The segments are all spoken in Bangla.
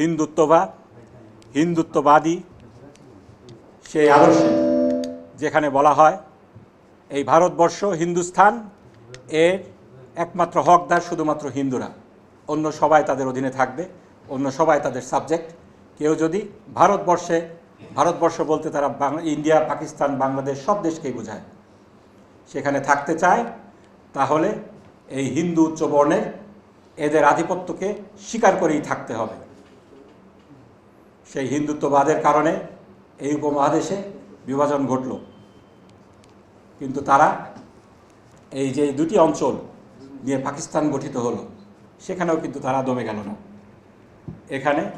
হিন্দুত্ববাদ হিন্দুত্ববাদী সেই আদর্শে, যেখানে বলা হয় এই ভারতবর্ষ হিন্দুস্থান এর একমাত্র হকদার শুধুমাত্র হিন্দুরা। অন্য সবাই তাদের অধীনে থাকবে, অন্য সবাই তাদের সাবজেক্ট। কেউ যদি ভারতবর্ষে, ভারতবর্ষ বলতে তারা ইন্ডিয়া, পাকিস্তান, বাংলাদেশ সব দেশকেই বোঝায়। সেখানে থাকতে চায়, তাহলে এই হিন্দু উচ্চবর্ণের এদের আধিপত্যকে স্বীকার করেই থাকতে হবে। সেই হিন্দুত্ববাদের কারণে এই উপমহাদেশে বিভাজন ঘটল। কিন্তু তারা এই যে দুটি অঞ্চল নিয়ে পাকিস্তান গঠিত হলো, সেখানেও কিন্তু তারা দমে গেল না। এখানে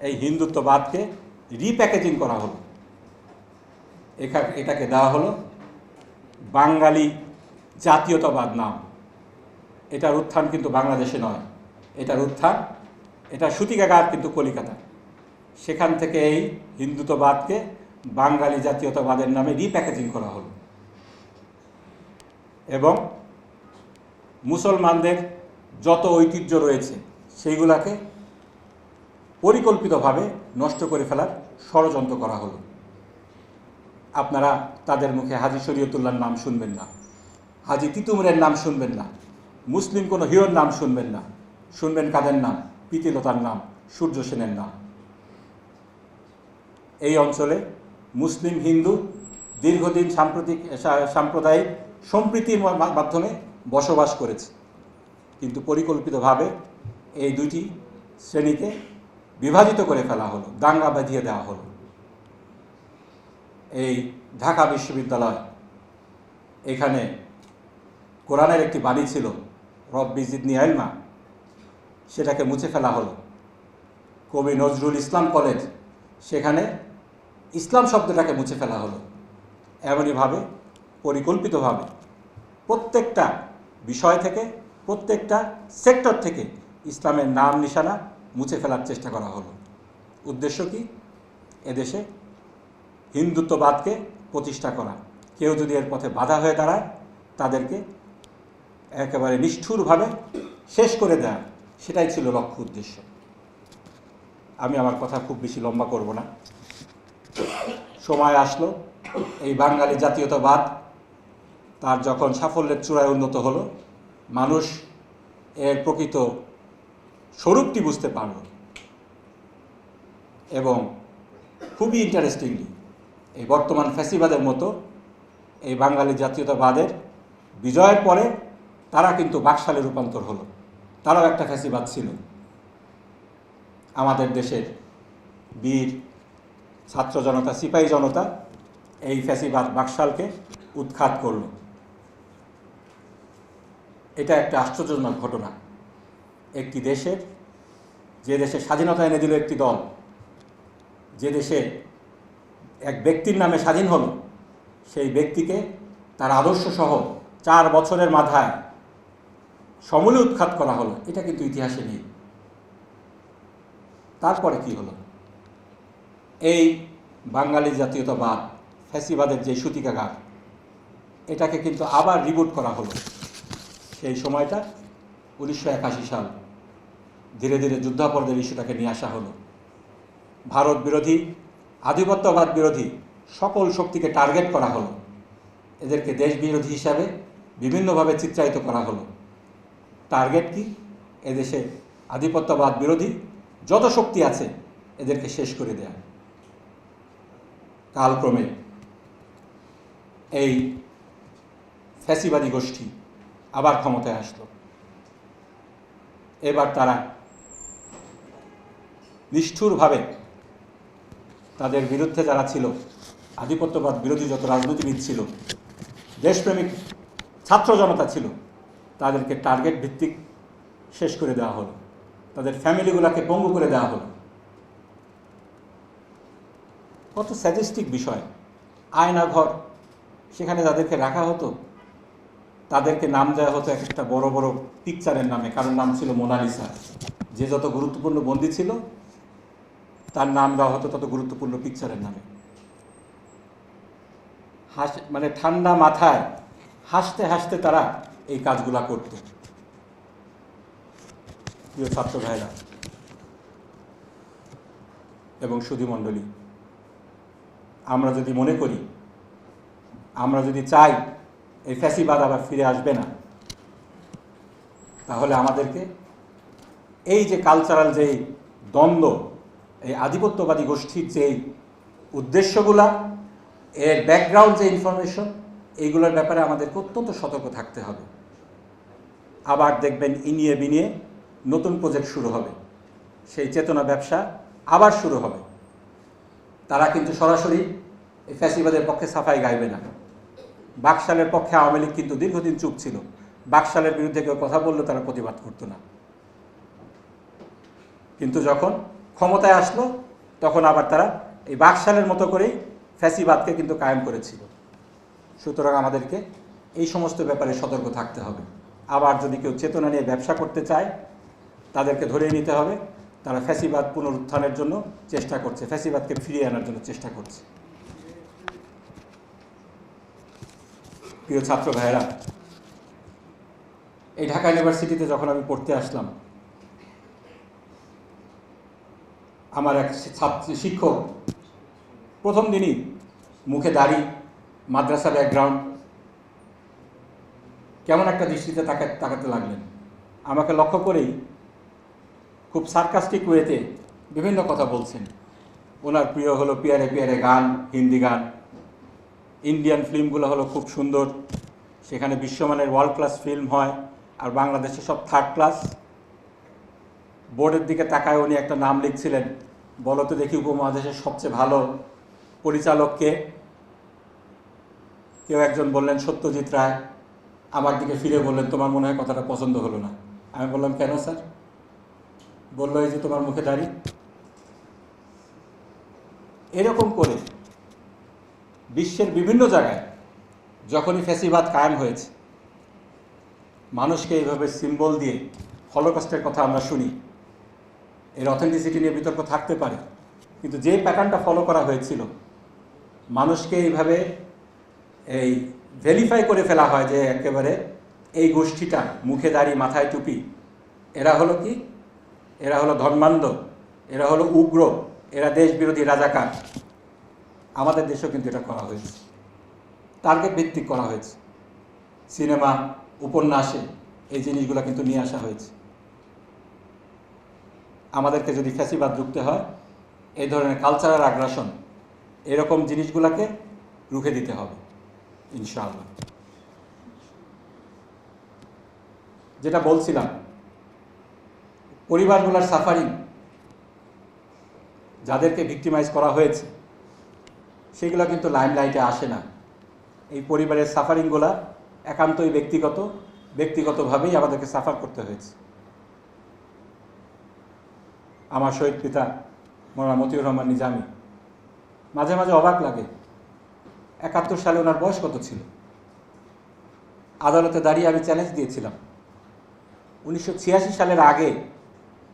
এই হিন্দুত্ববাদকে রিপ্যাকেজিং করা হলো। এখা- এটাকে দেওয়া হলো বাঙালি জাতীয়তাবাদ নাম। এটার উত্থান কিন্তু বাংলাদেশে নয়। এটার উত্থান, এটা সুতিকাগার কিন্তু কলিকাতা। সেখান থেকে এই হিন্দুত্ববাদকে বাঙালি জাতীয়তাবাদের নামে রিপ্যাকেজিং করা হলো। এবং মুসলমানদের যত ঐতিহ্য রয়েছে, সেইগুলাকে পরিকল্পিতভাবে নষ্ট করে ফেলার ষড়যন্ত্র করা হলো। আপনারা তাদের মুখে হাজি শরীয়তুল্লাহর নাম শুনবেন না। হাজি তিতুমরের নাম শুনবেন না। মুসলিম কোনো হিরোর নাম শুনবেন না। শুনবেন কাদের নাম? প্রীতিলতার নাম। সূর্য সেনের নাম। এই অঞ্চলে মুসলিম, হিন্দু দীর্ঘদিন সাম্প্রতিক সাম্প্রদায়িক সম্প্রীতির মাধ্যমে বসবাস করেছে। কিন্তু পরিকল্পিতভাবে এই দুইটি শ্রেণীকে বিভাজিত করে ফেলা হলো, দাঙ্গা বাঁধিয়ে দেওয়া হলো। এই ঢাকা বিশ্ববিদ্যালয় এখানে কোরআনের একটি বাণী ছিল, রব্বি জিদনি আইলমা, সেটাকে মুছে ফেলা হলো। কবি নজরুল ইসলাম কলেজ সেখানে ইসলাম শব্দটাকে মুছে ফেলা হলো। এমনইভাবে, পরিকল্পিতভাবে প্রত্যেকটা বিষয় থেকে, প্রত্যেকটা সেক্টর থেকে ইসলামের নাম নিশানা মুছে ফেলার চেষ্টা করা হলো। উদ্দেশ্য কি? এদেশে হিন্দুত্ববাদকে প্রতিষ্ঠা করা। কেউ যদি এর পথে বাধা হয়ে দাঁড়ায়, তাদেরকে একেবারে নিষ্ঠুরভাবে শেষ করে দেয়া। সেটাই ছিল লক্ষ্য উদ্দেশ্য। আমি আমার কথা খুব বেশি লম্বা করব না। সময় আসলো, এই বাঙালি জাতীয়তাবাদ তার যখন সাফল্যের চূড়ায় উন্নত হলো, মানুষ এর প্রকৃত স্বরূপটি বুঝতে পারল এবং খুবই ইন্টারেস্টিংলি এই বর্তমান ফ্যাসিবাদের মতো এই বাঙালি জাতীয়তাবাদের বিজয়ের পরে তারা কিন্তু বাকশালে রূপান্তর হলো। তারাও একটা ফ্যাসিবাদ ছিল। আমাদের দেশের বীর, ছাত্র জনতা, সিপাহী জনতা এই ফ্যাসিবাদ বাকশালকে উৎখাত করল। এটা একটা আশ্চর্যজনক ঘটনা। একটি দেশের, যে দেশে স্বাধীনতা এনে দিল একটি দল, যে দেশে এক ব্যক্তির নামে স্বাধীন হলো, সেই ব্যক্তিকে তার আদর্শ সহ চার বছরের মাথায় সমূলে উৎখাত করা হলো। এটা কিন্তু ইতিহাসে নেই। তারপরে কি হলো? এই বাঙালি জাতীয়তাবাদ, ফ্যাসিবাদের যে সূতিকাগার, এটাকে কিন্তু আবার রিবুট করা হলো। সেই সময়টা উনিশশো একাশি সাল, ধীরে ধীরে যুদ্ধাপরাধের ইস্যুটাকে নিয়ে আসা হলো। ভারত বিরোধী, আধিপত্যবাদ বিরোধী সকল শক্তিকে টার্গেট করা হলো। এদেরকে দেশ বিরোধী হিসাবে বিভিন্নভাবে চিত্রায়িত করা হলো। টার্গেট কি? এদেশে আধিপত্যবাদ বিরোধী যত শক্তি আছে এদেরকে শেষ করে দেয়া। কালক্রমে এই ফ্যাসিবাদী গোষ্ঠী আবার ক্ষমতায় আসলো। এবার তারা নিষ্ঠুরভাবে তাদের বিরুদ্ধে যারা ছিল, আধিপত্যবাদ বিরোধী যত রাজনীতিবিদ ছিল, দেশপ্রেমিক ছাত্র জনতা ছিল, তাদেরকে টার্গেট ভিত্তিক শেষ করে দেওয়া হলো। তাদের ফ্যামিলিগুলোকে পঙ্গু করে দেওয়া হলো। কত স্যাটিস্টিক বিষয়। আয়না ঘর সেখানে যাদেরকে রাখা হতো, তাদেরকে নাম দেওয়া হতো এক একটা বড় বড় পিকচারের নামে, কারোর নাম ছিল মোনালিসা। যে যত গুরুত্বপূর্ণ বন্দী ছিল, তার নাম দেওয়া হতো তত গুরুত্বপূর্ণ পিকচারের নামে। হাস মানে ঠান্ডা মাথায় হাসতে হাসতে তারা এই কাজগুলা করত। প্রিয় ছাত্র ভাইরা এবং সুধীমণ্ডলী আমরা যদি মনে করি, আমরা যদি চাই এই ফ্যাসিবাদ আবার ফিরে আসবে না, তাহলে আমাদেরকে এই যে কালচারাল যেই দ্বন্দ্ব, এই আধিপত্যবাদী গোষ্ঠীর যেই উদ্দেশ্যগুলা, এর ব্যাকগ্রাউন্ড যে ইনফরমেশন এইগুলোর ব্যাপারে আমাদেরকে অত্যন্ত সতর্ক থাকতে হবে। আবার দেখবেন ইনিয়ে বিনিয়ে নতুন প্রজেক্ট শুরু হবে। সেই চেতনা ব্যবসা আবার শুরু হবে। তারা কিন্তু সরাসরি এই ফ্যাসিবাদের পক্ষে সাফাই গাইবে না। বাকশালের পক্ষে আওয়ামী লীগ কিন্তু দীর্ঘদিন চুপ ছিল। বাকশালের বিরুদ্ধে কেউ কথা বললে তারা প্রতিবাদ করতো না। কিন্তু যখন ক্ষমতায় আসলো, তখন আবার তারা এই বাকশালের মতো করেই ফ্যাসিবাদকে কিন্তু কায়েম করেছিল। সুতরাং আমাদেরকে এই সমস্ত ব্যাপারে সতর্ক থাকতে হবে। আবার যদি কেউ চেতনা নিয়ে ব্যবসা করতে চায় তাদেরকে ধরে নিতে হবে। তারা ফ্যাসিবাদ পুনরুত্থানের জন্য চেষ্টা করছে, ফ্যাসিবাদকে ফিরিয়ে আনার জন্য চেষ্টা করছে। প্রিয় ছাত্র ভাইয়েরা, এই ঢাকা ইউনিভার্সিটিতে যখন আমি পড়তে আসলাম, আমার এক ছাত্র, শিক্ষক, প্রথম দিনই মুখে দাড়ি, মাদ্রাসা ব্যাকগ্রাউন্ড কেমন একটা দৃষ্টিতে তাকে তাকাতে লাগলেন। আমাকে লক্ষ্য করেই খুব সার্কাস্টিক ওয়েতে বিভিন্ন কথা বলছেন। ওনার প্রিয় হলো পিয়ারে পিয়ারে গান, হিন্দি গান। ইন্ডিয়ান ফিল্মগুলো হলো খুব সুন্দর। সেখানে বিশ্বমানের ওয়ার্ল্ড ক্লাস ফিল্ম হয় আর বাংলাদেশে সব থার্ড ক্লাস বোর্ডের দিকে তাকায় উনি একটা নাম লিখছিলেন, বলো তো দেখি উপমহাদেশের সবচেয়ে ভালো পরিচালককে। কেউ একজন বললেন, সত্যজিৎ রায়, আমার দিকে ফিরে বললেন, তোমার মনে হয় কথাটা পছন্দ হলো না। আমি বললাম, কেন স্যার? বলল, এই যে তোমার মুখে দাঁড়ি। এরকম করে বিশ্বের বিভিন্ন জায়গায় যখনই ফ্যাসিবাদ কায়েম হয়েছে, মানুষকে এইভাবে সিম্বল দিয়ে হলোকস্টের কথা আমরা শুনি, এর অথেন্টিসিটি নিয়ে বিতর্ক থাকতে পারে, কিন্তু যে প্যাটার্নটা ফলো করা হয়েছিল, মানুষকে এইভাবে এই ভেরিফাই করে ফেলা হয় যে একেবারে এই গোষ্ঠীটা মুখে দাড়ি, মাথায় টুপি, এরা হলো কি এরা হলো ধর্মান্ধ, এরা হলো উগ্র, এরা দেশ বিরোধী রাজাকার। আমাদের দেশেও কিন্তু এটা করা হয়েছে। টার্গেট ভিত্তিক করা হয়েছে। সিনেমা, উপন্যাসে এই জিনিসগুলো কিন্তু নিয়ে আসা হয়েছে। আমাদেরকে যদি ফ্যাসিবাদ ঢুকতে হয়, এই ধরনের কালচারাল আগ্রাসন এরকম জিনিসগুলোকে রুখে দিতে হবে, ইনশাআল্লাহ। যেটা বলছিলাম পরিবারগুলোর সাফারিং যাদেরকে ভিক্টিমাইজ করা হয়েছে, সেগুলো কিন্তু লাইমলাইটে আসে না। এই পরিবারের সাফারিংগুলা একান্তই ব্যক্তিগত, ব্যক্তিগতভাবেই আমাদেরকে সাফার করতে হয়েছে। আমার শহীদ পিতা মোরানা মতিউর রহমান নিজামি, মাঝে মাঝে অবাক লাগে, একাত্তর সালে ওনার বয়স কত ছিল? আদালতে দাঁড়িয়ে আমি চ্যালেঞ্জ দিয়েছিলাম। উনিশশো ছিয়াশি সালের আগে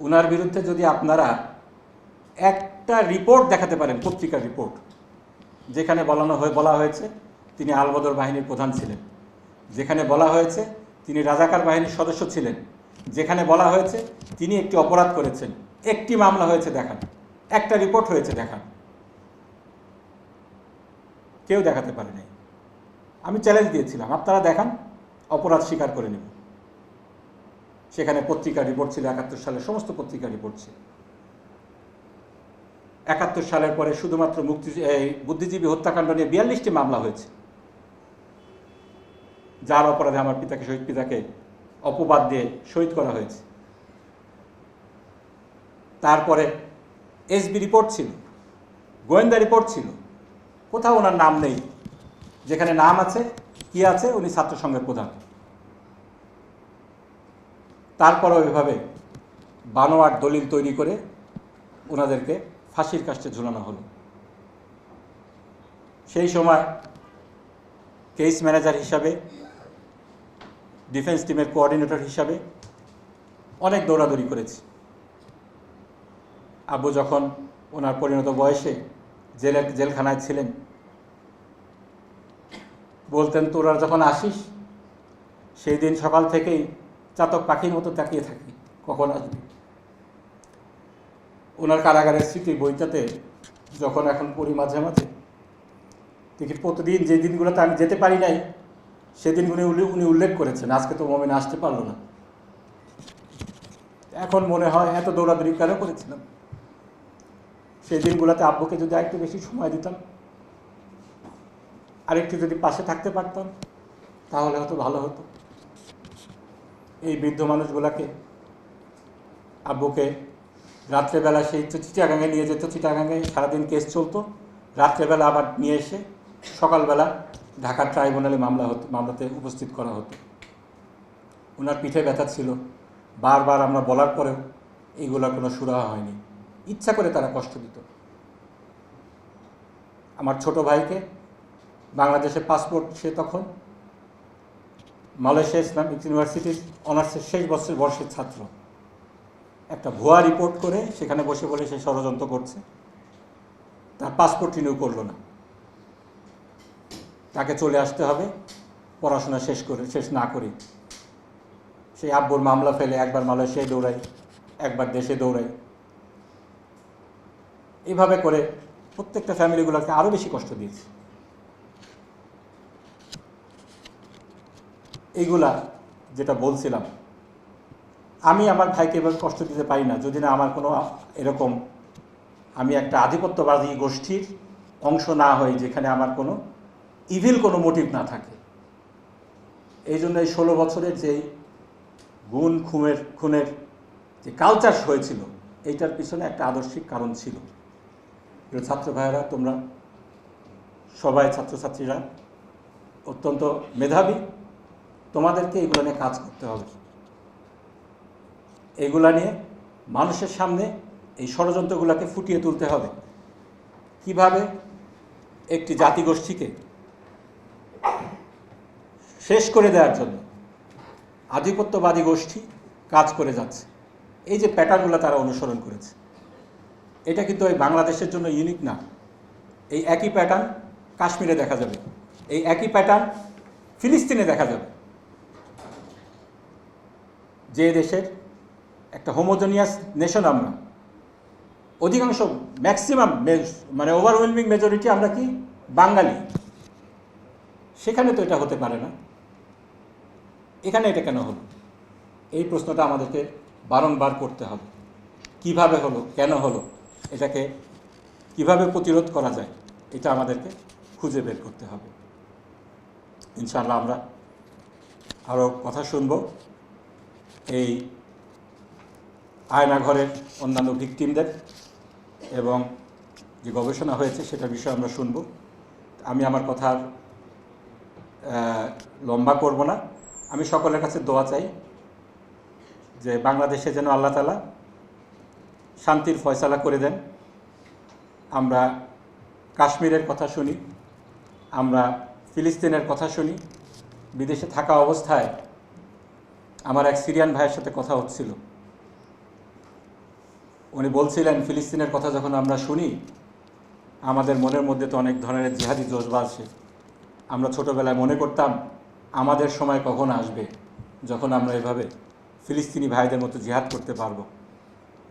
ওনার বিরুদ্ধে যদি আপনারা একটা রিপোর্ট দেখাতে পারেন, পত্রিকার রিপোর্ট, যেখানে বলানো হয়ে, বলা হয়েছে তিনি আলবদর বাহিনীর প্রধান ছিলেন, যেখানে বলা হয়েছে তিনি রাজাকার বাহিনীর সদস্য ছিলেন, যেখানে বলা হয়েছে তিনি একটি অপরাধ করেছেন, একটি মামলা হয়েছে দেখান, একটা রিপোর্ট হয়েছে দেখান। কেউ দেখাতে পারে নাই আমি চ্যালেঞ্জ দিয়েছিলাম, আপনারা দেখান, অপরাধ স্বীকার করে নেব। সেখানে পত্রিকার রিপোর্ট ছিল, একাত্তর সালের সমস্ত পত্রিকার রিপোর্ট ছিল। একাত্তর সালের পরে শুধুমাত্র মুক্তি, এই বুদ্ধিজীবী হত্যাকাণ্ড নিয়ে বিয়াল্লিশটি মামলা হয়েছে। যার অপরাধে আমার পিতাকে, শহীদ পিতাকে অপবাদ দিয়ে শহীদ করা হয়েছে। তারপরে এসবি রিপোর্ট ছিল, গোয়েন্দা রিপোর্ট ছিল। কোথাও ওনার নাম নেই। যেখানে নাম আছে, কি আছে, উনি ছাত্র সংঘের প্রধান। তারপরেও এভাবে বানোয়ার দলিল তৈরি করে ওনাদেরকে ফাঁসির কাছে ঝুলানো হলো। সেই সময় কেস ম্যানেজার হিসাবে, ডিফেন্স টিমের কোঅর্ডিনেটর হিসাবে অনেক দৌড়াদৌড়ি করেছি। আব্বু যখন ওনার পরিণত বয়সে জেলে, জেলখানায় ছিলেন, বলতেন, তোরা যখন আসিস, সেই দিন সকাল থেকেই চাতক পাখির মতো তাকিয়ে থাকি, কখন আসবি? ওনার কারাগারের স্মৃতি বইটাতে যখন এখন পড়ি মাঝে মাঝে, দেখি প্রতিদিন যে দিনগুলোতে আমি যেতে পারি নাই, সেদিনগুলো উনি- উনি উল্লেখ করেছেন, আজকে তো মমিন আসতে পারল না। এখন মনে হয় এত দৌড়াদৌড়ি কেন করেছিলাম? সেই দিনগুলোতে আব্বুকে যদি আরেকটু বেশি সময় দিতাম, আরেকটু যদি পাশে থাকতে পারতাম, তাহলে হয়তো ভালো হতো। এই বৃদ্ধ মানুষগুলাকে আব্বুকে রাত্রেবেলা সেই তো চিটাগাঙে নিয়ে যেত, চিটাগাঙে সারাদিন কেস চলতো। রাত্রেবেলা আবার নিয়ে এসে সকালবেলা ঢাকার ট্রাইব্যুনালে মামলা হতো, মামলাতে উপস্থিত করা হতো। ওনার পিঠে ব্যথা ছিল। বারবার আমরা বলার পরেও এইগুলোর কোনো সুরাহা হয়নি। ইচ্ছা করে তারা কষ্ট দিত। আমার ছোট ভাইকে বাংলাদেশের পাসপোর্ট সে তখন মালয়েশিয়া ইসলামিক ইউনিভার্সিটির অনার্সের শেষ বছর বর্ষের ছাত্র। একটা ভুয়া রিপোর্ট করে সেখানে বসে বলে সে ষড়যন্ত্র করছে। তার পাসপোর্ট রিনিউ করল না। তাকে চলে আসতে হবে, পড়াশোনা শেষ করে, শেষ না করে। সেই আব্বুর মামলা ফেলে, একবার মালয়েশিয়ায় দৌড়াই একবার দেশে দৌড়াই এইভাবে করে প্রত্যেকটা ফ্যামিলিগুলোকে আরও বেশি কষ্ট দিয়েছে। এইগুলা যেটা বলছিলাম, আমি আমার ভাইকে এভাবে কষ্ট দিতে পারি না। যদি না আমার কোনো এরকম আমি একটা আধিপত্যবাদী গোষ্ঠীর অংশ না হই, যেখানে আমার কোনো ইভিল কোনো মোটিভ না থাকে। এই জন্য এই ষোলো বছরের যেই গুণ খুনের খুনের যে কালচার হয়েছিল, এইটার পিছনে একটা আদর্শিক কারণ ছিল। ছাত্র ভাইয়েরা, তোমরা সবাই ছাত্রছাত্রীরা অত্যন্ত মেধাবী। তোমাদেরকে এগুলো নিয়ে কাজ করতে হবে। এগুলা নিয়ে মানুষের সামনে এই ষড়যন্ত্রগুলোকে ফুটিয়ে তুলতে হবে। কীভাবে একটি জাতিগোষ্ঠীকে শেষ করে দেওয়ার জন্য আধিপত্যবাদী গোষ্ঠী কাজ করে যাচ্ছে, এই যে প্যাটার্নগুলো তারা অনুসরণ করেছে, এটা কিন্তু ওই বাংলাদেশের জন্য ইউনিক না। এই একই প্যাটার্ন কাশ্মীরে দেখা যাবে, এই একই প্যাটার্ন ফিলিস্তিনে দেখা যাবে। যে দেশের একটা হোমোজেনিয়াস নেশন আমরা, অধিকাংশ ম্যাক্সিমাম মানে ওভারওয়েলমিং মেজরিটি আমরা কি? বাঙালি। সেখানে তো এটা হতে পারে না। এখানে এটা কেন হলো? এই প্রশ্নটা আমাদেরকে বারংবার করতে হবে। কীভাবে হলো? কেন হলো? এটাকে কীভাবে প্রতিরোধ করা যায়? এটা আমাদেরকে খুঁজে বের করতে হবে। ইনশাআল্লাহ আমরা আরও কথা শুনব। এই আয়নাঘরের অন্যান্য ভিকটিমদের এবং যে গবেষণা হয়েছে সেটা বিষয়ে আমরা শুনব। আমি আমার কথা আর, আহ, লম্বা করব না। আমি সকলের কাছে দোয়া চাই যে বাংলাদেশে যেন আল্লাহ তালা শান্তির ফয়সালা করে দেন। আমরা কাশ্মীরের কথা শুনি আমরা ফিলিস্তিনের কথা শুনি বিদেশে থাকা অবস্থায় আমার এক সিরিয়ান ভাইয়ের সাথে কথা হচ্ছিল। উনি বলছিলেন, ফিলিস্তিনের কথা যখন আমরা শুনি, আমাদের মনের মধ্যে তো অনেক ধরনের জিহাদি জজবা আছে। আমরা ছোটোবেলায় মনে করতাম, আমাদের সময় কখন আসবে যখন আমরা এভাবে ফিলিস্তিনি ভাইদের মতো জিহাদ করতে পারব।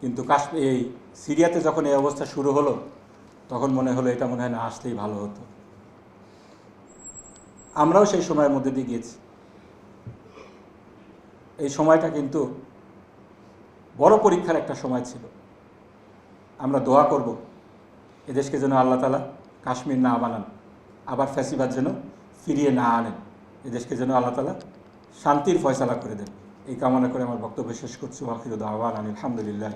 কিন্তু কাশ্মীর, এই সিরিয়াতে যখন এই অবস্থা শুরু হলো, তখন মনে হলো এটা মনে হয় না, আসলেই ভালো হতো। আমরাও সেই সময়ের মধ্যে দিয়ে গিয়েছি। এই সময়টা কিন্তু বড় পরীক্ষার একটা সময় ছিল। আমরা দোয়া করব, এদেশকে যেন আল্লাহ তালা কাশ্মীর না বানান, আবার ফ্যাসিবাদ যেন ফিরিয়ে না আনেন। এদেশকে যেন আল্লাহ তালা শান্তির ফয়সালা করে দেন। এই কামনা করে আমার বক্তব্য শেষ করছি। ওয়াকিরুদ দাওয়ান আলহামদুলিল্লাহ